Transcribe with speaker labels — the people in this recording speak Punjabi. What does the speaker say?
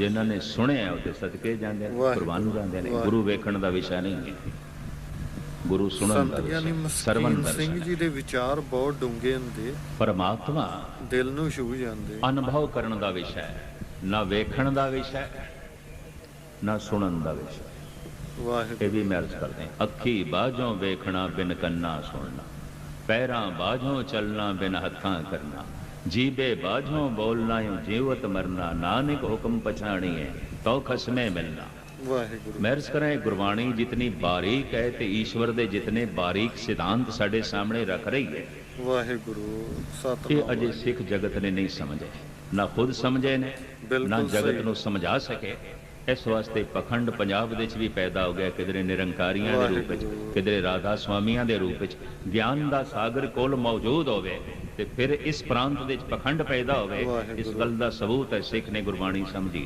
Speaker 1: ਜਿਨ੍ਹਾਂ ਨੇ ਸੁਣਿਆ ਉਹਦੇ ਸਦਕੇ ਜਾਂਦੇ ਨੇ ਕੁਰਬਾਨ ਜਾਂਦੇ ਨੇ। ਗੁਰੂ ਵੇਖਣ ਦਾ ਵਿਸ਼ਾ ਨਹੀਂ ਹੈ। ਗੁਰੂ ਸੁਣਨ ਦਾ ਵਿਸ਼ਾ ਸਰਵਨ
Speaker 2: ਸਿੰਘ ਜੀ ਦੇ ਵਿਚਾਰ ਬਹੁਤ ਡੂੰਘੇ ਹੁੰਦੇ
Speaker 1: ਪਰਮਾਤਮਾ
Speaker 2: ਦਿਲ ਨੂੰ ਛੂ ਜਾਂਦੇ
Speaker 1: ਅਨੁਭਵ ਕਰਨ ਦਾ ਵਿਸ਼ਾ ਹੈ ਨਾ ਵੇਖਣ ਦਾ ਵਿਸ਼ਾ ਹੈ ਨਾ ਸੁਣਨ ਦਾ ਵਿਸ਼ਾ।
Speaker 2: ਵਾਹਿਗੁਰੂ
Speaker 1: ਇਹ ਵੀ ਮੈਂ ਅਰਜ਼ ਕਰਦੇ ਅੱਖੀ ਬਾਝੋਂ ਵੇਖਣਾ ਬਿਨ ਕੰਨਾ ਸੁਣਨਾ ਪੈਰਾਂ ਬਾਝੋਂ ਚੱਲਣਾ ਬਿਨ ਹੱਥਾਂ ਕਰਨਾ ਜੀਬੇ ਬਾਝੋਂ ਬੋਲਣਾ ਯੋ ਜੀਵਤ ਮਰਨਾ ਨਾਨਕ ਹੁਕਮ ਪਛਾਣੀਏ ਤੋ ਖਸਮੇ ਮਿਲਣਾ
Speaker 2: ਵਾਹਿਗੁਰੂ
Speaker 1: ਮੈਂ ਅਰਜ਼ ਕਰਾਂ ਇਹ ਗੁਰਬਾਣੀ ਜਿਤਨੀ ਬਾਰੀਕ ਹੈ ਤੇ ਈਸ਼ਵਰ ਦੇ ਜਿਤਨੇ ਬਾਰੀਕ ਸਿਧਾਂਤ ਸਾਡੇ ਸਾਹਮਣੇ ਰੱਖ ਰਹੀ ਹੈ
Speaker 2: ਵਾਹਿਗੁਰੂ
Speaker 1: ਇਹ
Speaker 2: ਸਤਿਨਾਮ
Speaker 1: ਅਜੇ ਸਿੱਖ ਜਗਤ ਨੇ ਨਹੀਂ ਸਮਝੇ ਨਾ ਖੁਦ ਸਮਝੇ ਨੇ ਨਾ ਜਗਤ। ਨੂੰ ਸਮਝਾ ਸਕੇ ਇਸ ਵਾਸਤੇ ਪਖੰਡ ਪੰਜਾਬ ਵਿੱਚ ਵੀ ਪੈਦਾ ਹੋ ਗਿਆ ਕਿਧਰੇ ਨਿਰੰਕਾਰੀਆਂ ਦੇ ਰੂਪ ਵਿੱਚ। ਕਿਧਰੇ ਰਾਧਾ ਸਵਾਮੀਆਂ ਦੇ ਰੂਪ ਵਿੱਚ ਗਿਆਨ ਦਾ ਸਾਗਰ ਕੋਲ ਮੌਜੂਦ ਹੋਵੇ ਤੇ ਫਿਰ ਇਸ ਪ੍ਰਾਂਤ ਦੇ ਵਿੱਚ ਪਖੰਡ ਪੈਦਾ ਹੋਵੇ, ਇਸ ਗੱਲ ਦਾ ਸਬੂਤ ਹੈ, ਸਿੱਖ ਨੇ ਗੁਰਬਾਣੀ ਸਮਝੀ।